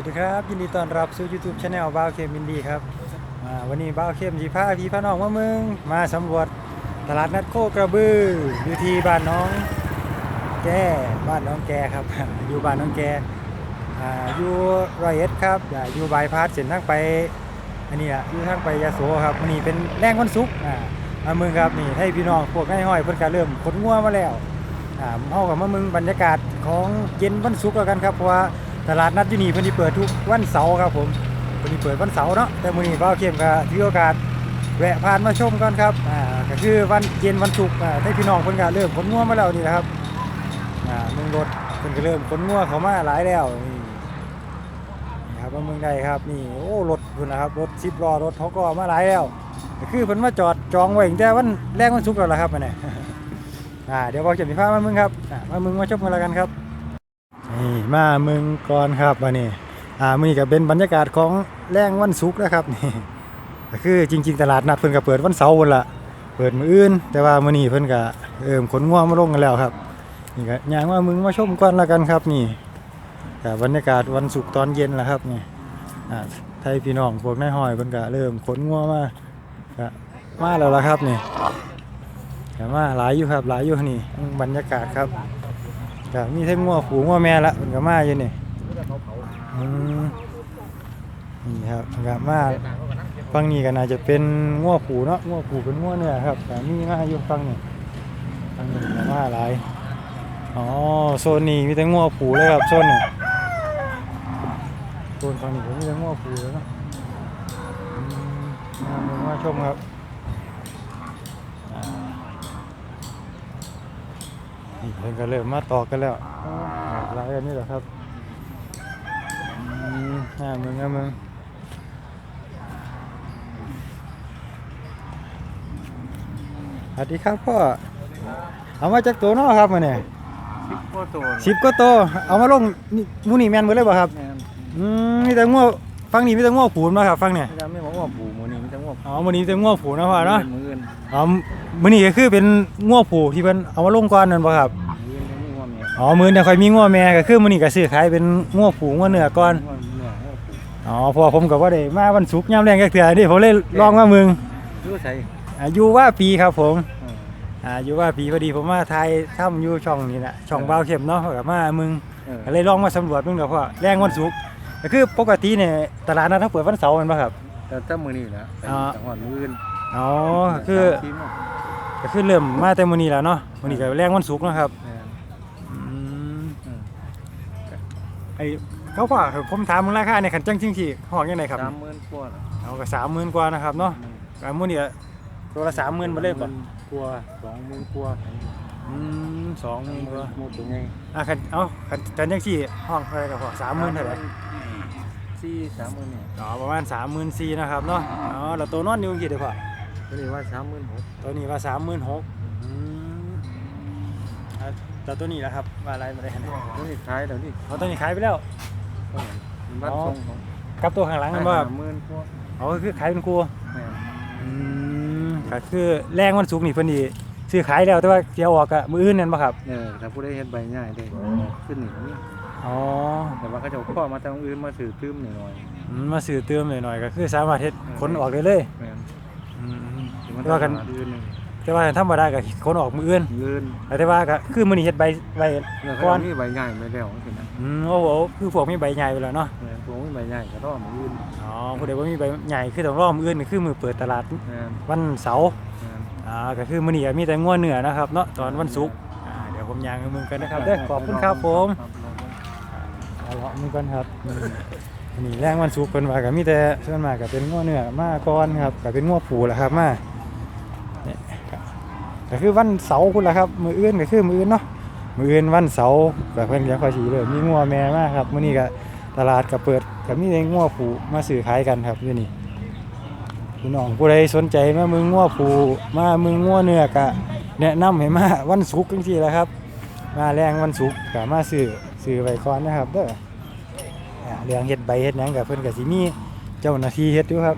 วัสดีครับ ยินดีต้อนรับสู่ YouTube Channel บ้าวเข้มยินดีครับวันนี้บ้าวเข้มสีผ้าพี่พาน้องมามืองมาสำรวจตลาดนัดโคกระบืออยู่ที่บ้านน้องแก่บ้านน้องแกครับ อยู่บ้านน้องแกอ่อยู่รอยเอ็ดครับอยู่บายพาสเส้นทางไปอันนี้อะอยู่ทางไปยาโสครับวันนี้เป็นแรงวันศุกร์อ่ามามืองครับนี่ให้พี่น้องพวกง่ายห้อยเพิ่นก็เริ่มขนงัวมาแล้วอ่าเอากับมามืองบรรยากาศของเย็นวันศุกร์แล้วกันครับเพราะว่า ตลาดนัดยู่นี่เพิ่นสิเปิดทุกวันเสาร์ครับผมเพิ่นสิเปิดวันเสาร์เนาะแต่มื้อนี้บ่าวเข้มก็ถือโอกาสแวะผ่านมาชมก่อนครับอ่าก็คือวันเย็นวันศุกร์อ่าให้พี่น้องเพิ่นก็เริ่มขนงัวมาแล้วนี่นะครับอ่าเมืองรถเพิ่นก็เริ่มขนงัวเข้ามาหลายแล้วนี่นี่ครับมาเมืองใดครับนี่โอ้รถเพิ่นนะครับรถ10ล้อรถเขาก็มาหลายแล้วก็คือเพิ่นมาจอดจองไว้ตั้งแต่วันแรกวันศุกร์แล้วล่ะครับอันนี้อ่าเดี๋ยวบอกจะมีภาพมามึงครับอ่ามามึงมาชมกันแล้วกันครับ นี่มาเมึงก่อนครับวันนี้อ่ามือนี้ก็เป็นบรรยากาศของแรงวันศุกร์นะครับนี่ก็คือจริง ๆ ตลาดนัดเพิ่นก็เปิดวันเสาร์พุ่นละเปิดมื้ออื่น แต่ว่ามื้อนี้เพิ่นก็เอิ่มขนง่วงมาลงกันแล้วครับนี่ก็ย่างมามึงมาชมก่อนล้วกันครับนี่ก็บรรยากาศวันศุกร์ตอนเย็นล้วครับนี่อ่าไทยพี่น้องพวกนายห้อยเพิ่นก็เริ่มขนง่วงมาก็มาแล้วละครับนี่แต่ว่าหลายอยู่ครับหลายอยู่นี่บรรยากาศครับ ก็มีทั้งงัวผูงัวแม่ละมันก็มาอยู่นี่อืมนี่ครับมันก็มาฝั่งนี้ก็น่าจะเป็นงัวผูเนาะงัวผูเป็นงัวเนื้อครับแต่มีมาอยู่ฝั่งนี้ฝั่งนี้ก็มาหลายอ๋อโซนนี้มีแต่งัวผูเลยครับโซนนี้โซนฝั่งนี้ก็มีแต่งัวผูแล้วเนาะอือมาชมครับ นี่เพิ่นก็เริ่มมาต่อกันแล้วหลายอันนี้แหละครับอืมอ่ามึงอะมึงสวัสดีครับพ่อเอามาจากตัวเนอครับมาเนี่ยสิบกว่าตัวสิบก็ตัวเอามาลงนี่หมูนี่แมนหมดเลยป่ะครับแม่นอืมมีแต่ง้วฟังนี่มีแต่ง้วผูนมาครับฟังเนี่ยไม่จำไม่บอกว่าปูหมูนี่มันจะงวอ๋อมื้อนี้มีแต่ง้วผูนนะพ่อเนาะมืออื่นอ๋อ มื้อนี้ก็คือเป็นง้วผูที่เพิ่นเอามาลงก่อนนั่นบ่ครับมืออื่นยังมีงวเมียอ๋อมื้อนี้ค่อยมีง้วแม่ก็คือมื้อนี้ก็ซื้อขายเป็นง้วผูง้วเนื้อก่อนงวเนื้องวปูอ๋อเพราะว่าผมก็บ่ได้มาวันศุกร์ยามแรงจักเทื่อนี่ผมเลยลองมาเมืองรู้ใส่อายุว่าปีครับผมเอออายุว่าปีพอดีผมมาถ่ายทำอยู่ช่องนี้น่ะช่องบ่าวเข้มเนาะก็มาเมืองเออก็เลยลองมาสำรวจเบิ่งเด้อพ่อแรงวันศุกร์ก็คือปกติเนี่ยตลาดนัดเขาเปิดวันเสาร์แม่นบ่ครับแต่ถ้ามือนี่นะอ๋อจังหวัดมืออื่น อ๋อก็คือสามทีมอะก็คือเริ่มมาแต่มื้อนี้แล้วเนาะมื้อนี้ก็แรงวันศุกร์เนาะครับแม่นอืมเออไอ้เขาว่าผมถามมูลค่าในขันจังจริงที่ห้องยังไงครับสามหมื่นกว่าน่ะเอาก็30,000กว่านะครับเนาะก็มื้อนี้ก็ตัวละ30,000บ่เลยบ่กว่าสองหมื่นกว่าอืมสองหมื่นกว่า หมดตัวไงอะคันเอาคันคันยังสี่ห้องเท่าไหรกับพ่อสามหมื่นเท่าไหรสี่สามหมื่นเนี่ยอ๋อประมาณสามหมื่นสี่นะครับเนาะอ๋อแล้วตัวนอนอยู่กี่เดี๋ยวพ่อ ก็เลยว่าสามหมื่นหกตัวนี้ว่าสามหมื่นหกอืมอะแล้วตัวนี้นะครับว่าอะไรมาได้ขนาดตัวนี้ขายแล้วนี่เอาตัวนี้ขายไปแล้วบ้านทรงของกับตัวข้างหลังมันว่าสามหมื่นกว่าอ๋อคือขายเป็นครูแม่นอืมก็คือแรงวันศุกร์นี่เพิ่นนี่ซื้อขายแล้วแต่ว่าเสียออกอะมืออื่นนั่นป่ะครับเออถ้าผู้ได้เฮ็ดใบง่ายได้ขึ้นนี่นี่อ๋อแต่ว่าเขาจะเอาข้อมาทางอื่นมาสื่อตื้มหน่อยอืมมาซื้อเติมหน่อยๆก็คือสามารถเฮ็ดขนออกได้เลย ว่ากันตลดอื่นนี่แต่ว่าธรรมดาก็ขนออกมืออื่นอื่นแต่ว่าก็คือมื้อนี้เฮ็ดใบใบแล้วก่เขาอนมีใบง่ายไม่แล้วจังซี่นะอืมโอ้โหคือพวกมีใบใหญ่ไปแล้วเนาะแม่นผมมีใบง่ายก็ต้องมาอื่นอ๋อผู้ใดว่ามีใบใหญ่คือต้องรอมืออื่นนี่คือมือเปิดตลาดแม่นวันเสาร์แม่นอ่าก็คือมื้อนี้ก็มีแต่งัวเนื้อนะครับเนาะตอนวันศุกร์อ่าเดี๋ยวผมย่างให้มึงกันนะครับเด้อขอบคุณครับผมครับเอาเลาะมึงกันครับอืมนี่แรงวันศุกร์เพิ่นว่าก็มีแต่ส่วนมากก็เป็นงัวเนื้อมาก่อนครับก็เป็นงัวผูแหละครับมาเนี่ยครับ ก็คือวันเสาร์พุ่นล่ะครับ มืออื่นก็คือมืออื่นเนาะมืออื่นวันเสาร์ก็เพิ่อนจะค่อยสิเริ่มมีงัวแม่มากครับมื้อนี้ก็ตลาดก็เปิดก็มีแต่งัวผูมาซื้อขายกันครับอยู่นี่พี่น้องผู้ใดสนใจมามืองงัวผูมามืองงัวเนื้อกะแนะนำให้มาวันศุกร์จังซี่แหละครับ มาแรงวันศุกร์กะมาซื้อซื้อไว้ก่อนนะครับเด้ออ่าเรื่องเฮ็ดใบเฮ็ดหยังกับเพิ่นก็สิมีเจ้าหน้าที่เฮ็ดอยู่ครับ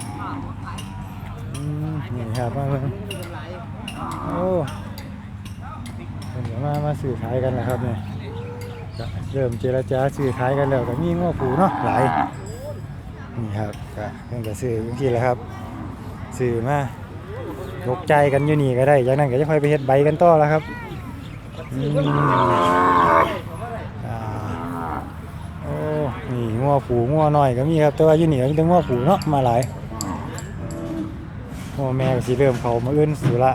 อืมนี่ครับมาเบิ่ง โอ้เพิ่นก็มามาซื้อขายกันนะครับเนี่ยเริ่มเจรจาซื้อขายกันแล้วก็มีง้อผูเนาะหลายนี่ครับก็เพิ่นก็ซื้อบางทีแหละครับซื้อมายกใจกันอยู่นี่ก็ได้จากนั้นก็จะค่อยไปเฮ็ดใบกันต่อแล้วครับโอ้นี่ง้อผูง้อหน้อยก็มีครับแต่ว่าอยู่นี่ก็มีแต่ง้อผูเนาะมาหลายง้อแม่ก็สิเริ่มเขามาเอื่นสู่ละ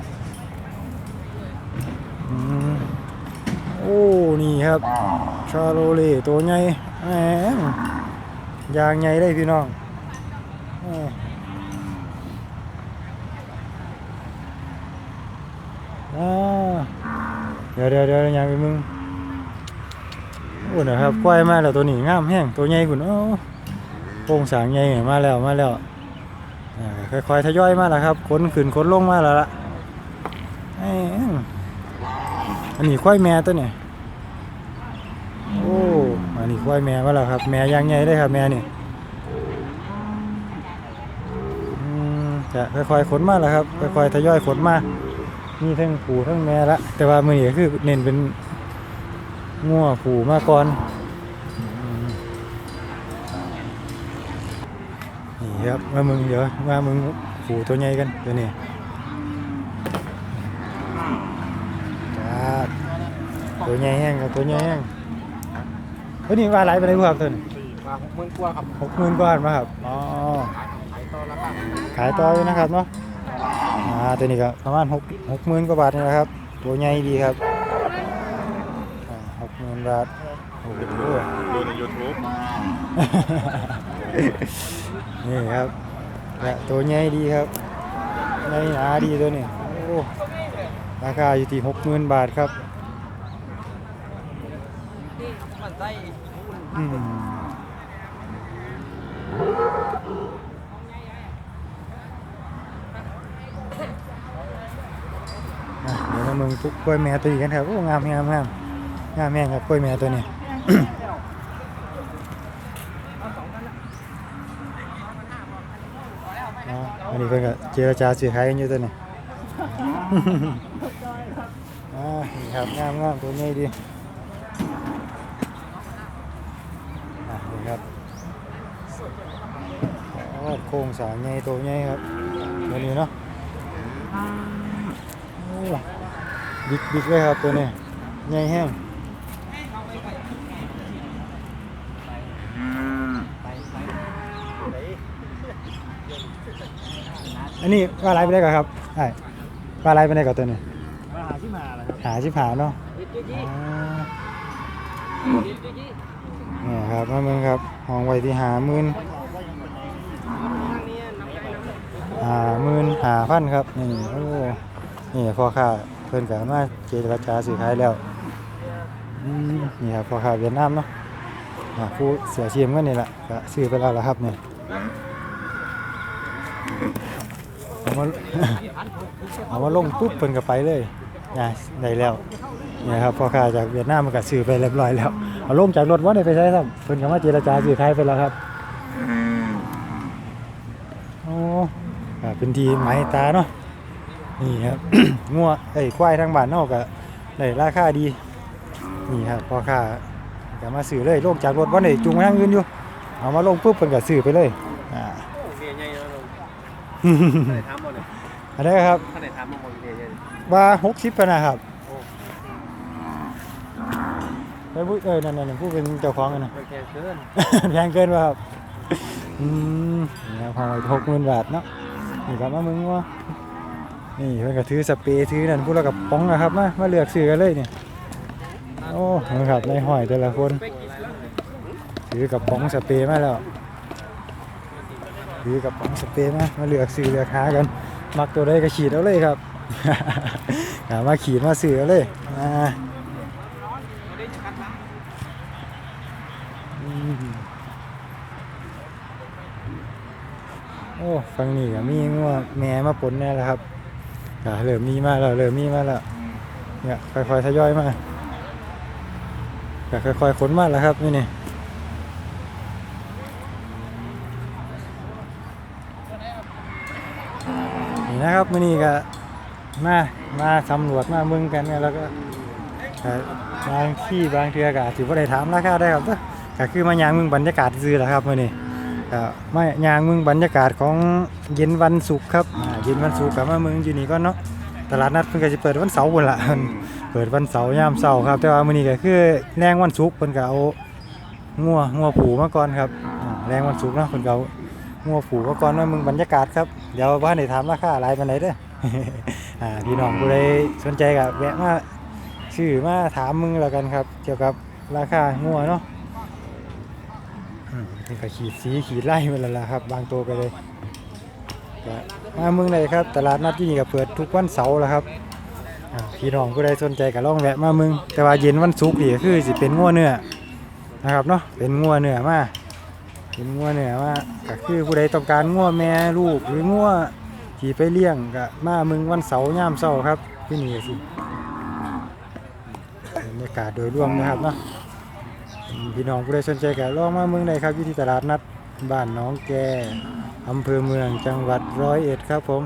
โอ้ นี่ครับ ชาโลเล่ตัวใหญ่แหมยางใหญ่เลยพี่น้องเดี๋ยวเดี๋ยวเดี๋ยวยางไปมึงโอ้นะครับกล้วยมาแล้วตัวนี้งามแห้งตัวใหญ่คุณโอ้โป่งสางใหญ่มาแล้วมาแล้วค่อยๆทยอยมาแล้วครับขนขึ้นขนลงมาแล้วล่ะแหม อันนี้ควายแม่ตัวเนี่ยโอ้อันนี้ควายแม่มาแล้วครับ แม่ยางใหญ่เลยครับ แม่นี่อืมจะค่อยๆขนมาแล้วครับค่อยๆทยอยขนมามีทั้งผูทั้งแม่ละแต่ว่ามือนี้ก็คือเน้นเป็นงัวผูมาก่อนอืมนี่ครับมามึงเดี๋ยวมามึงผูตัวใหญ่กันตัวนี้ ครับ ตัวใหญ่แห้งครับตัวใหญ่แห้งเฮ้ยนี่ว่าหลายไปไหนครับตัวนี้มาหกหมื่นกว่าครับหกหมื่นกว่ามาครับอ๋อขายต่อแล้วครับขายต่ออยู่นะครับเนาะอ่าตัวนี้ก็ประมาณหกหกหมื่นกว่าบาทนี่นะครับ ตัวใหญ่ดีครับหกหมื่นบาทโอ้โหดูในยูทูบนี่ครับและตัวใหญ่ดีครับใหญ่หนาดีตัวนี้โอ้ราคาอยู่ที่หกหมื่นบาทครับ อืมอะเดี๋ยวมาเมืองปุ๊กกล้วยแม่ตัวนี้กันครับโอ้งามงามงามงามแม่งครับกล้วยแม่ตัวนี้ อ๋ออันนี้เพิ่นก็เจรจาซื้อขายกันอยู่ตัวนี้อ่านี่ครับงามงามตัวใหญ่ดีอะนี่ครับ อ๋อโครงสร้างใหญ่ตัวใหญ่ครับตัวนี้เนาะโอ้บิ๊กบิ๊กเลยครับตัวนี้ใหญ่แห้งอันนี้ว่าอะไรไปได้ก่อนครับใช่ว่าอะไรไปได้ก่อนตัวนี้มาหาที่มาแล้วครับหาชิบหาเนาะอ๋อนี่ครับมาเมืองครับห้องไว้ที่หาหมื่นหามื่นหาพันครับนี่โอ้นี่พ่อค้าเพิ่นกันมาเจรจาซื้อขายแล้วนี่ครับพ่อค้าเวียดนามเนาะอ่าผู้เสียชีมกันนี่แหละก็ซื้อไปแล้วละครับเนี่ยเอามาเอามาลงปุ๊บเพิ่นก็ไปเลยนะได้แล้วนี่ครับพ่อค้าจากเวียดนามมันก็ซื้อไปเรียบร้อยแล้วเอาลงจากรถว่าได้ไปใช้ครับเพิ่นก็มาเจรจาซื้อขายไปแล้วครับโอ้อ่า เป็นทีหมายตาเนาะนี่ครับงัวไอ้ยควายทางบ้านเนาะก็ได้ราคาดี นี่ครับพ่อค้าก็มาซื้อเลยลงจากรถว่าได้จูงมาทางอื่นอยู่ เอามาลงปุ๊บเพิ่นก็ซื้อไปเลยอ่าโอเคใหญ่แล้วลงท่านไหนทำบ่เนี่ยอันนี้ครับท่านไหนทำบ่โอเคใหญ่ว่าหกสิบปะนะครับไปพูดเออนั่นนั่นผู้เป็นเจ้าของกันนะไม่แค่เกินแพงเกินป่ะครับอืมนี่ครับพอหกหมื่นบาทเนาะ นี่ครับมามึงว่านี่เพิ่นก็ถือสเปรย์ถือนั่นพูดแล้วกับป้องนะครับมามาเลือกซื้อกันเลยเนี่ยโอ้นะครับในห้อยแต่ละคนถือกับป้องสเปรย์มาแล้วถือกับป้องสเปรย์มามาเลือกซื้อเลือกหากันมักตัวใดก็ฉีดเอาเลยครับมาขีดมาซื้อเอาเลยอ่าอืม โอ้ฟังนี่ก็มีงัวแม่มาปนแน่แล้วครับก็เริ่มมีมาแล้วเริ่มมีมาแล้วเนี่ยค่อยๆทยอยมาก็ค่อยๆขนมาแล้วครับนี่นี่นี่นะครับมื้อนี้ก็มา มาสำรวจมาเบิ่งกันเนี่ยแล้วก็ก็บางที่บางเทือกอาจสิบ่ได้ถามราคาได้ครับต้อก็คือมายางมึงบรรยากาศซื่อๆแหละครับมื้อนี้ ก็มายางมึงบรรยากาศของเย็นวันศุกร์ครับเย็นวันศุกร์ก็มาเมืองอยู่นี่ก่อนเนาะตลาดนัดเพิ่นก็สิเปิดวันเสาร์พุ่นละเปิดวันเสาร์ยามเช้าครับแต่ว่ามื้อนี้ก็คือแรงวันศุกร์เพิ่นก็เอางัวงัวผูมาก่อนครับแรงวันศุกร์เนาะเพิ่นก็เอางัวผูมาก่อนมามืองบรรยากาศครับเดี๋ยวบ่ทันได้ถามราคาหลายปานใดเด้ออ่าพี่น้องผู้ใดสนใจก็แวะมาชื่อมาถามมึงแล้วกันครับ เกี่ยวกับราคางัวเนาะ นี่ก็ขีดสีขีดไล่ไปแล้วล่ะครับบางตัวไปเลยก็มาเมืองเลยครับ ตลาดนัดที่นี่ก็เปิดทุกวันเสาร์แล้วครับอ่าพี่น้องผู้ใดสนใจก็ลองแวะมาเมืองแต่ว่าเย็นวันศุกร์นี่ก็คือสิเป็นงัวเนื้อนะครับเนาะเป็นงัวเนื้อมาเป็นงัวเนื้อมาก็คือผู้ใดต้องการงัวแม่ลูกหรืองัวที่ไปเลี้ยงก็มาเมืองวันเสาร์ย่ามเช้าครับที่นี่ก็สิบรรยากาศโดยรวมนะครับเนาะ พี่น้องผู้ใดสนใจก็ลองมาเมืองใดครับอยู่ที่ตลาดนัดบ้านน้องแกอำเภอเมืองจังหวัดร้อยเอ็ดครับผม